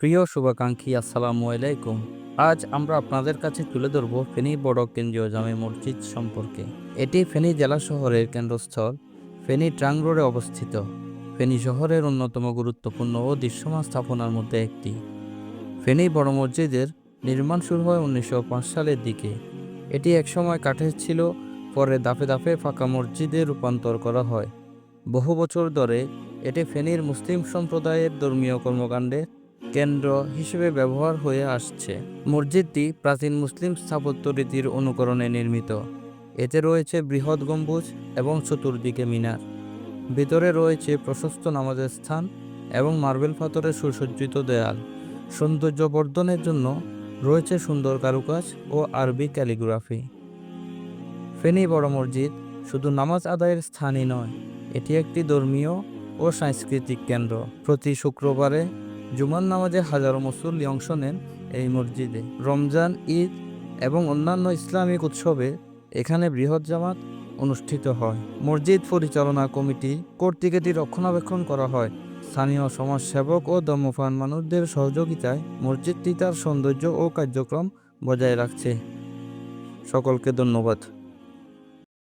প্রিয় শুভাকাঙ্ক্ষী, আসসালামু আলাইকুম। আজ আমরা আপনাদের কাছে তুলে ধরব ফেনী বড় কেন্দ্রীয় জামে মসজিদ সম্পর্কে। এটি ফেনী জেলা শহরের কেন্দ্রস্থল। ফেনী ট্রাং রোডে অবস্থিত। ফেনী শহরের অন্যতম গুরুত্বপূর্ণ ও দৃশ্যমান স্থাপনার মধ্যে একটি। ফেনী বড় মসজিদের নির্মাণ শুরু হয় উনিশশো পাঁচ সালের দিকে। এটি একসময় কাঠের ছিল, পরে দাফে দাফে ফাঁকা মসজিদে রূপান্তর করা হয়। বহু বছর ধরে এটি ফেনীর মুসলিম সম্প্রদায়ের ধর্মীয় কর্মকাণ্ডে কেন্দ্র হিসেবে ব্যবহার হয়ে আসছে। মসজিদটি প্রাচীন মুসলিম স্থাপত্য রীতির অনুকরণে নির্মিত। এতে রয়েছে বৃহৎ গম্বুজ এবং চতুর্দিকে মিনার। ভিতরে রয়েছে প্রশস্ত নামাজের স্থান এবং মার্বেল পাথরের সুসজ্জিত দেয়াল। সৌন্দর্য বর্ধনের জন্য রয়েছে সুন্দর কারুকাজ ও আরবি ক্যালিগ্রাফি। ফেনী বড় মসজিদ শুধু নামাজ আদায়ের স্থানই নয়, এটি একটি ধর্মীয় ও সাংস্কৃতিক কেন্দ্র। প্রতি শুক্রবারে জুমার নামাজে হাজারো মুসল্লি অংশ নেন এই মসজিদে। রমজান, ঈদ এবং অন্যান্য ইসলামিক উৎসবে এখানে বৃহৎ জামাত অনুষ্ঠিত হয়। মসজিদ পরিচালনা কমিটি কর্তৃক এটি রক্ষণাবেক্ষণ করা হয়। স্থানীয় সমাজসেবক ও দমফান মানুষদের সহযোগিতায় মসজিদটি তার সৌন্দর্য ও কার্যক্রম বজায় রাখছে। সকলকে ধন্যবাদ।